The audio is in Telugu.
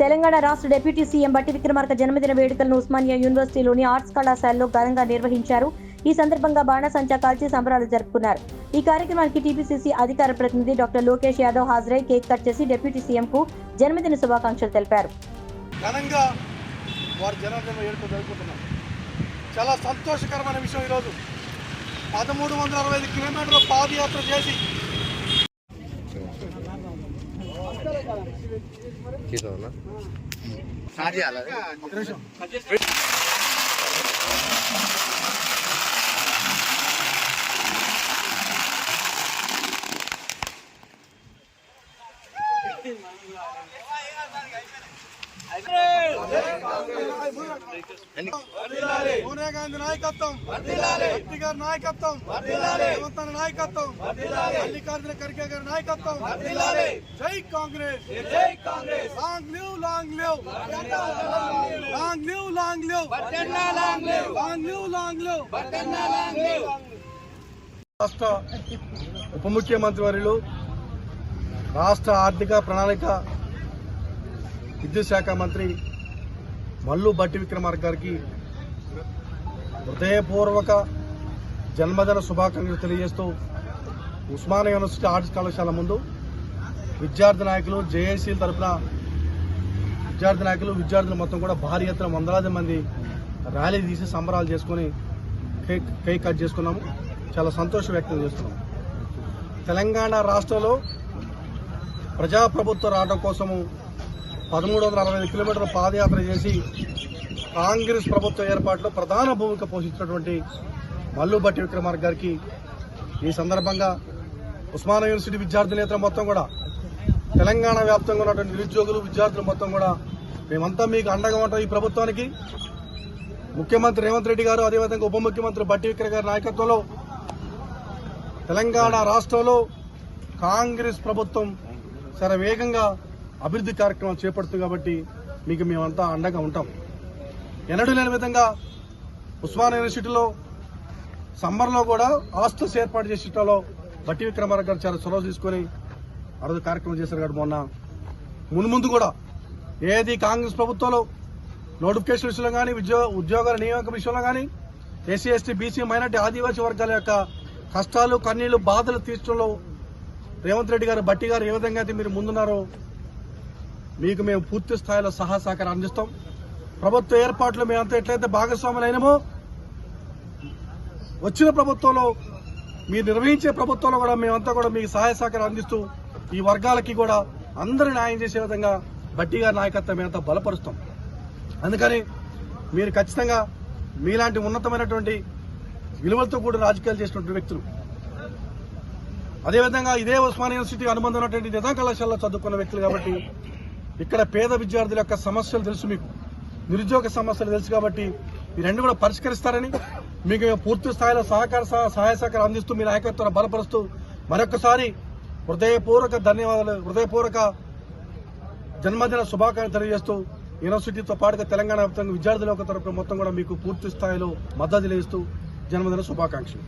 తెలంగాణ రాష్ట్ర డిప్యూటీ సీఎం బట్టి విక్రమార్క జన్మదిన వేడుకలను ఉస్మానియా యూనివర్సిటీలోని ఆర్ట్స్ కళాశాలలో ఘనంగా నిర్వహించారు. ఈ సందర్భంగా బాణసంచా కాల్చి సంబరాలు జరుపుకున్నారు. ఈ కార్యక్రమానికి టీపీసీసీ అధికార ప్రతినిధి డాక్టర్ లోకేష్ యాదవ్ హాజరై కేక్ కట్ చేసి డిప్యూటీ సీఎంకు జన్మదిన శుభాకాంక్షలు తెలిపారు. ఘనంగా వారి జన్మదిన వేడుక చాలా సంతోషకరమైన విషయం ఈరోజు. పదమూడు వందల అరవై ఐదు కిలోమీటర్ల పాదయాత్ర చేసి తీసుకోవాలా సారీ అలా Thank you. సోనియా గాంధీ నాయకత్వం. గాంధీ గారి నాయకత్వం. రేవంత్ నాయకత్వం. మల్లికార్జున ఖర్గే గారి నాయకత్వం. జై కాంగ్రెస్. జై Congress. Long live long live long live long live long live long live రాష్ట్ర ఉప ముఖ్యమంత్రి వర్యులు రాష్ట్ర ఆర్థిక ప్రణాళిక విద్యుత్ శాఖ మంత్రి మల్లు భట్టి విక్రమార్క గారికి హృదయపూర్వక జన్మదిన శుభాకాంక్షలు తెలియజేస్తూ ఉస్మానియా యూనివర్సిటీ ఆర్ట్స్ కళాశాల ముందు విద్యార్థి నాయకులు జేఏసీ తరఫున విద్యార్థి నాయకులు విద్యార్థులు మొత్తం కూడా భారీ ఎత్తున వందలాది మంది ర్యాలీ తీసి సంబరాలు చేసుకొని కేక్ కేక్ కట్ చేసుకున్నాము. చాలా సంతోషం వ్యక్తం చేస్తున్నాం. తెలంగాణ రాష్ట్రంలో ప్రజాప్రభుత్వం రావడం కోసము పదమూడు వందల అరవై ఐదు కిలోమీటర్ల పాదయాత్ర చేసి కాంగ్రెస్ ప్రభుత్వ ఏర్పాటులో ప్రధాన భూమిక పోషించినటువంటి మల్లుబట్టి విక్రమార్క గారికి ఈ సందర్భంగా ఉస్మానియా యూనివర్సిటీ విద్యార్థులేతర మొత్తం కూడా తెలంగాణ వ్యాప్తంగా ఉన్నటువంటి నిరుద్యోగులు విద్యార్థులు మొత్తం కూడా మేమంతా మీకు అండగా ఉంటాం ఈ ప్రభుత్వానికి. ముఖ్యమంత్రి రేవంత్ రెడ్డి గారు అదేవిధంగా ఉప ముఖ్యమంత్రి బట్టి విక్రమ గారి నాయకత్వంలో తెలంగాణ రాష్ట్రంలో కాంగ్రెస్ ప్రభుత్వం చాలా వేగంగా అభివృద్ధి కార్యక్రమాలు చేపడుతుంది కాబట్టి మీకు మేమంతా అండగా ఉంటాం. ఎన్నడూ లేని విధంగా ఉస్మానియా యూనివర్సిటీలో సమ్మర్లో కూడా హాస్టల్స్ ఏర్పాటు చేసేటలో బట్టి విక్రమార్క గారు చాలా చొరవ తీసుకొని ఆ రోజు కార్యక్రమం చేశారు కాబట్టి మొన్న మున్ముందు కూడా ఏది కాంగ్రెస్ ప్రభుత్వంలో నోటిఫికేషన్ విషయంలో కానీ ఉద్యోగ ఉద్యోగాల నియామక విషయంలో కానీ ఎస్సీ ఎస్టీ బీసీ మైనార్టీ ఆదివాసీ వర్గాల యొక్క కష్టాలు కన్నీళ్ళు బాధలు తీర్చడంలో రేవంత్ రెడ్డి గారు బట్టి గారు ఏ విధంగా అయితే మీరు ముందున్నారో మీకు మేము పూర్తి స్థాయిలో సహాయ సహకారం అందిస్తాం. ప్రభుత్వ ఏర్పాట్లు మేమంతా ఎట్లయితే భాగస్వాములైనమో వచ్చిన ప్రభుత్వంలో మీరు నిర్వహించే ప్రభుత్వంలో కూడా మేమంతా కూడా మీకు సహాయ సహకారం అందిస్తూ ఈ వర్గాలకి కూడా అందరూ న్యాయం చేసే విధంగా బట్టిగా నాయకత్వం మేమంతా బలపరుస్తాం. అందుకని మీరు ఖచ్చితంగా మీలాంటి ఉన్నతమైనటువంటి విలువలతో కూడిన రాజకీయాలు చేసినటువంటి వ్యక్తులు అదేవిధంగా ఇదే ఉస్మానియా యూనివర్సిటీ అనుబంధం ఉన్నటువంటి నిజాం కళాశాలలో చదువుకున్న వ్యక్తులు కాబట్టి ఇక్కడ పేద విద్యార్థుల యొక్క సమస్యలు తెలుసు మీకు. నిరుద్యోగ సమస్యలు తెలుసు కాబట్టి ఈ రెండు కూడా పరిష్కరిస్తారని మీకు పూర్తి స్థాయిలో సహకార సహ- సహాయ సహకారం అందిస్తూ మీ నాయకత్వాన్ని బలపరుస్తూ మరొకసారి హృదయపూర్వక ధన్యవాదాలు హృదయపూర్వక జన్మదిన శుభాకాంక్షలు తెలియజేస్తూ యూనివర్సిటీతో పాటుగా తెలంగాణ వ్యాప్తంగా విద్యార్థుల యొక్క తరపున మొత్తం కూడా మీకు పూర్తి స్థాయిలో మద్దతు తెలియజేస్తూ జన్మదిన శుభాకాంక్షలు.